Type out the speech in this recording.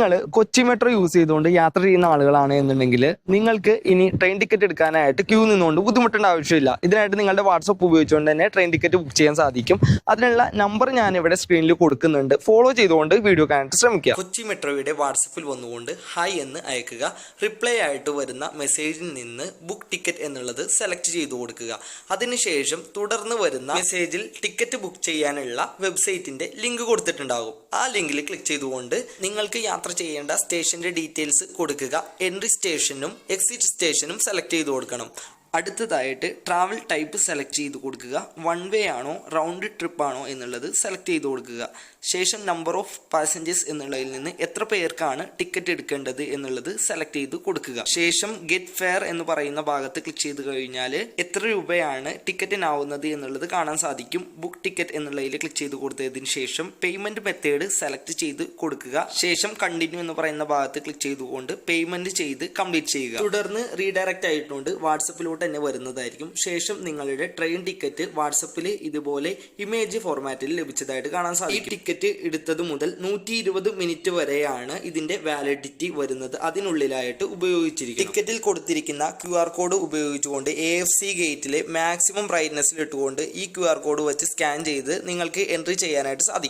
നിങ്ങൾ Kochi metro use ചെയ്തുകൊണ്ട് യാത്ര ചെയ്യുന്ന ആളുകളാണ് എന്നുണ്ടെങ്കിൽ നിങ്ങൾക്ക് ഇനി ട്രെയിൻ ടിക്കറ്റ് എടുക്കാനായിട്ട് ക്യൂ നിന്നുകൊണ്ട് ബുദ്ധിമുട്ടേണ്ട ആവശ്യമില്ല. ഇതിനായിട്ട് നിങ്ങളുടെ വാട്സപ്പ് ഉപയോഗിച്ചുകൊണ്ട് തന്നെ ട്രെയിൻ ടിക്കറ്റ് ബുക്ക് ചെയ്യാൻ സാധിക്കും. അതിനുള്ള നമ്പർ ഞാൻ ഇവിടെ സ്ക്രീനിൽ കൊടുക്കുന്നുണ്ട്. ഫോളോ ചെയ്തുകൊണ്ട് വീഡിയോ കാണാൻ ശ്രമിക്കുക. കൊച്ചി മെട്രോയുടെ വാട്സപ്പിൽ വന്നുകൊണ്ട് ഹായ് എന്ന് അയക്കുക. റിപ്ലൈ ആയിട്ട് വരുന്ന മെസ്സേജിൽ നിന്ന് ബുക്ക് ടിക്കറ്റ് എന്നുള്ളത് സെലക്ട് ചെയ്തു കൊടുക്കുക. അതിനുശേഷം തുടർന്ന് വരുന്ന മെസ്സേജിൽ ടിക്കറ്റ് ബുക്ക് ചെയ്യാനുള്ള വെബ്സൈറ്റിന്റെ ലിങ്ക് കൊടുത്തിട്ടുണ്ടാകും. ആ ലിങ്കിൽ ക്ലിക്ക് ചെയ്തുകൊണ്ട് നിങ്ങൾക്ക് യാത്ര ചെയ്യേണ്ട സ്റ്റേഷന്റെ ഡീറ്റെയിൽസ് കൊടുക്കുക. എൻട്രി സ്റ്റേഷനും എക്സിറ്റ് സ്റ്റേഷനും സെലക്ട് ചെയ്ത് കൊടുക്കണം. അടുത്തതായിട്ട് ട്രാവൽ ടൈപ്പ് സെലക്ട് ചെയ്ത് കൊടുക്കുക. വൺ വേ ആണോ റൗണ്ട് ട്രിപ്പ് ആണോ എന്നുള്ളത് സെലക്ട് ചെയ്ത് കൊടുക്കുക. ശേഷം നമ്പർ ഓഫ് പാസഞ്ചേഴ്സ് എന്നുള്ളതിൽ നിന്ന് എത്ര പേർക്കാണ് ടിക്കറ്റ് എടുക്കേണ്ടത് എന്നുള്ളത് സെലക്ട് ചെയ്ത് കൊടുക്കുക. ശേഷം ഗെറ്റ് ഫെയർ എന്ന് പറയുന്ന ഭാഗത്ത് ക്ലിക്ക് ചെയ്ത് കഴിഞ്ഞാൽ എത്ര രൂപയാണ് ടിക്കറ്റിനാവുന്നത് എന്നുള്ളത് കാണാൻ സാധിക്കും. ബുക്ക് ടിക്കറ്റ് എന്നുള്ളതിൽ ക്ലിക്ക് ചെയ്ത് കൊടുത്തതിന് ശേഷം പേയ്മെന്റ് മെത്തേഡ് സെലക്ട് ചെയ്ത് കൊടുക്കുക. ശേഷം കണ്ടിന്യൂ എന്ന് പറയുന്ന ഭാഗത്ത് ക്ലിക്ക് ചെയ്തുകൊണ്ട് പേയ്മെന്റ് ചെയ്ത് കംപ്ലീറ്റ് ചെയ്യുക. തുടർന്ന് റീഡയറക്റ്റ് ആയിട്ടുണ്ട്. തന്നെ വരുന്നതായിരിക്കും. ശേഷം നിങ്ങളുടെ ട്രെയിൻ ടിക്കറ്റ് വാട്സപ്പിൽ ഇതുപോലെ ഇമേജ് ഫോർമാറ്റിൽ ലഭിച്ചതായിട്ട് കാണാൻ സാധിക്കും. ഈ ടിക്കറ്റ് എടുത്തത് മുതൽ നൂറ്റി മിനിറ്റ് വരെയാണ് ഇതിന്റെ വാലിഡിറ്റി വരുന്നത്. അതിനുള്ളിലായിട്ട് ഉപയോഗിച്ചിരിക്കും ടിക്കറ്റിൽ കൊടുത്തിരിക്കുന്ന ക്യു ആർ കോഡ് ഉപയോഗിച്ചുകൊണ്ട് എ എഫ് സി ഗേറ്റിലെ മാക്സിമം ബ്രൈറ്റ്നസ്സിൽ ഇട്ടുകൊണ്ട് ഈ ക്യു ആർ കോഡ് വെച്ച് സ്കാൻ ചെയ്ത് നിങ്ങൾക്ക് എൻട്രി ചെയ്യാനായിട്ട് സാധിക്കും.